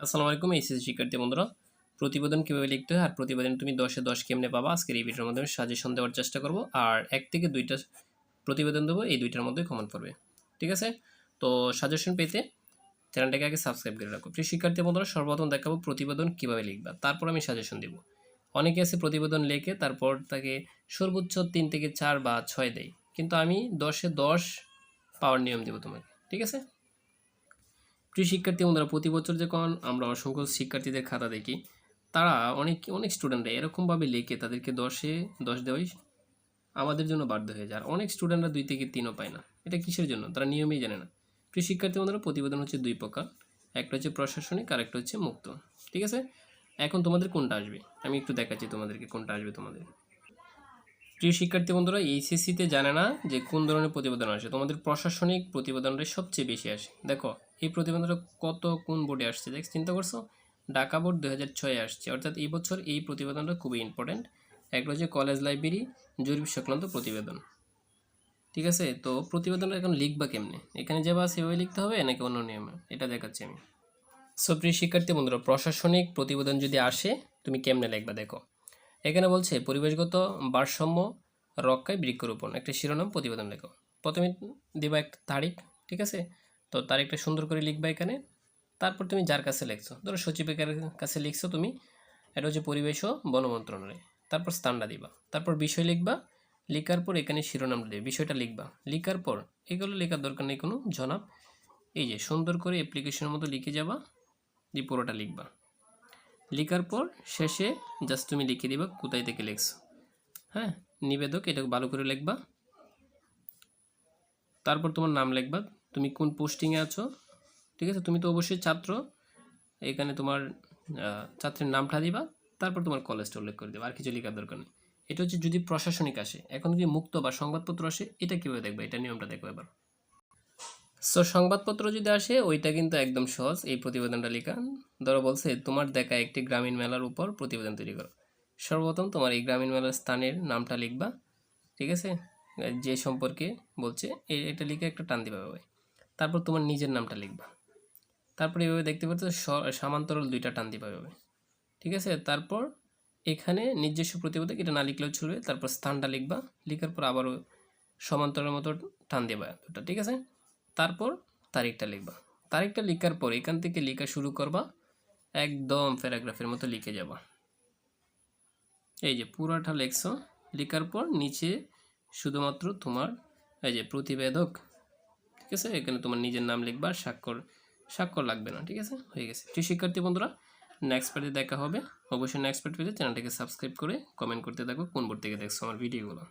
আসসালামু আলাইকুম এইচএসসি শিক্ষার্থী বন্ধুরা। প্রতিবেদন কীভাবে লিখতে হয়? আর প্রতিবেদন তুমি দশে দশ কেমনে পাবা? আজকের এই ভিডিওর মাধ্যমে সাজেশন দেওয়ার চেষ্টা করব। আর এক থেকে দুইটা প্রতিবেদন দেবো, এই দুইটার মধ্যে কমন পড়বে। ঠিক আছে? তো সাজেশন পেতে চ্যানেলটাকে আগে সাবস্ক্রাইব করে রাখো। প্রিয় শিক্ষার্থী বন্ধুরা, সর্বপ্রথম দেখাবো প্রতিবেদন কীভাবে লিখবা। তারপর আমি সাজেশন দেবো। অনেকে আছে প্রতিবেদন লেখে, তারপর তাকে সর্বোচ্চ তিন থেকে চার বা ছয় দেয়। কিন্তু আমি দশে দশ পাওয়ার নিয়ম দেবো তোমাকে। ঠিক আছে? প্রিয় শিক্ষার্থী বন্ধুরা প্রতি বছর যখন আমরা অসংখ্য শিক্ষার্থীদের খাতা দেখি, তারা অনেক অনেক স্টুডেন্টরা এরকমভাবে লেখে, তাদেরকে দশে, দশ দেওয়াই আমাদের জন্য বাধ্য হয়ে যায়। আর অনেক স্টুডেন্টরা দুই থেকে তিনও পায় না। এটা কিসের জন্য? তারা নিয়মেই জানে না। প্রিয় শিক্ষার্থী বন্ধুরা, প্রতিবেদন হচ্ছে দুই প্রকার। একটা হচ্ছে প্রশাসনিক, আর একটা হচ্ছে মুক্ত। ঠিক আছে? এখন তোমাদের কোনটা আসবে? আমি একটু দেখাচ্ছি তোমাদেরকে কোনটা আসবে তোমাদের। প্রিয় শিক্ষার্থী বন্ধুরা, এইচএসসিতে জানে না যে কোন ধরনের প্রতিবেদন আসে। তোমাদের প্রশাসনিক প্রতিবেদনটাই সবচেয়ে বেশি আসে। দেখো এই প্রতিবেদনটা কত কোন বোর্ডে আসছে? দেখ, চিন্তা করছ? ঢাকা বোর্ড দু হাজার ছয়ে আসছে। অর্থাৎ এই বছর এই প্রতিবেদনটা খুবই ইম্পর্ট্যান্ট একটা হচ্ছে কলেজ লাইব্রেরি জরিপ সংক্রান্ত প্রতিবেদন। ঠিক আছে? তো প্রতিবেদনটা এখন লিখবা কেমনে? এখানে যাবা সেভাবে লিখতে হবে নাকি অন্য নিয়মে? এটা দেখাচ্ছি আমি। সো শিক্ষার্থী বন্ধুরা, প্রশাসনিক প্রতিবেদন যদি আসে, তুমি কেমনে লিখবা দেখো? এখানে বলছে, পরিবেশগত ভারসাম্য রক্ষায় বৃক্ষরোপণ। একটা শিরোনাম প্রতিবেদন লেখো। প্রথমে দিবা একটা তারিখ, ঠিক আছে? তো তারিখটা সুন্দর করে লিখবা এখানে। তারপর তুমি যার কাছে লিখছো, ধরো সচিবের কাছে লিখছো তুমি, এটা হচ্ছে পরিবেশ ও বন মন্ত্রণালয়। তারপর স্থানটা দিবা, তারপর বিষয় লিখবা, লেখার পর এখানে শিরোনামটা দেবে, বিষয়টা লিখবা। লেখার পর এগুলো লেখার দরকার নেই কোনো, জনাব। এই যে সুন্দর করে অ্যাপ্লিকেশনের মতো লিখে যাবা, দিয়ে পুরোটা লিখবা। লেখার পর শেষে জাস্ট তুমি লিখে দিবা কোথায় থেকে লিখছো। হ্যাঁ নিবেদক, এটাকে ভালো করে লিখবা। তারপর তোমার নাম লিখবা তুমি কোন পোস্টিংয়ে আছো? ঠিক আছে? তুমি তো অবশ্যই ছাত্র। এখানে তোমার ছাত্রের নামটা দিবা, তারপর তোমার কলেজটা উল্লেখ করে দেবা। আর কিছু লেখার দরকার নেই। এটা হচ্ছে যদি প্রশাসনিক আসে, এখন যদি মুক্ত বা সংবাদপত্র আসে, এটা কীভাবে দেখবে? এটা নিয়মটা দেখো এবার। সো সংবাদপত্র যদি আসে, ওইটা কিন্তু একদম সহজ। এই প্রতিবেদনটা লেখা। ধরো বলছে, তোমার দেখা একটি গ্রামীণ মেলার উপর প্রতিবেদন তৈরি করো। সর্বপ্রথম তোমার এই গ্রামীণ মেলার স্থানের নামটা লিখবা। ঠিক আছে? যে সম্পর্কে বলছে এটা লিখে একটা টান দিবা, ভাই। তারপর তোমার নিজের নামটা লিখবা। তারপর এইভাবে দেখতে পাচ্ছ সামান্তরাল দুইটা টান দিবা এভাবে ঠিক আছে? তারপর এখানে নিজস্ব প্রতিবেদক, এটা না লিখলেও চলবে। তারপর স্থানটা লিখবা। লিখার পর আবারও সমান্তরাল মতো টান দেবা দুটা ঠিক আছে? তারপর তারিখটা লিখবা। তারিখটা লিখার পর এখান থেকে লেখা শুরু করবা। একদম প্যারাগ্রাফের মতো লিখে যাবা। এই যে পুরাটা লেখছো। লেখার পর নিচে শুধুমাত্র তোমার এই যে প্রতিবেদক ঠিক আছে? এখানে তোমার নিজের নাম লিখবা, স্বাক্ষর স্বাক্ষর লাগবে না, ঠিক আছে? হয়ে গেছে। ঠিক শিক্ষার্থী বন্ধুরা নেক্সট পার্টে দেখা হবে। অবশ্যই নেক্সট পার্ট পেজে চ্যানেলটাকে সাবস্ক্রাইব করে কমেন্ট করতে থাকো। কোন বোর্ড থেকে দেখছ আমার ভিডিওগুলো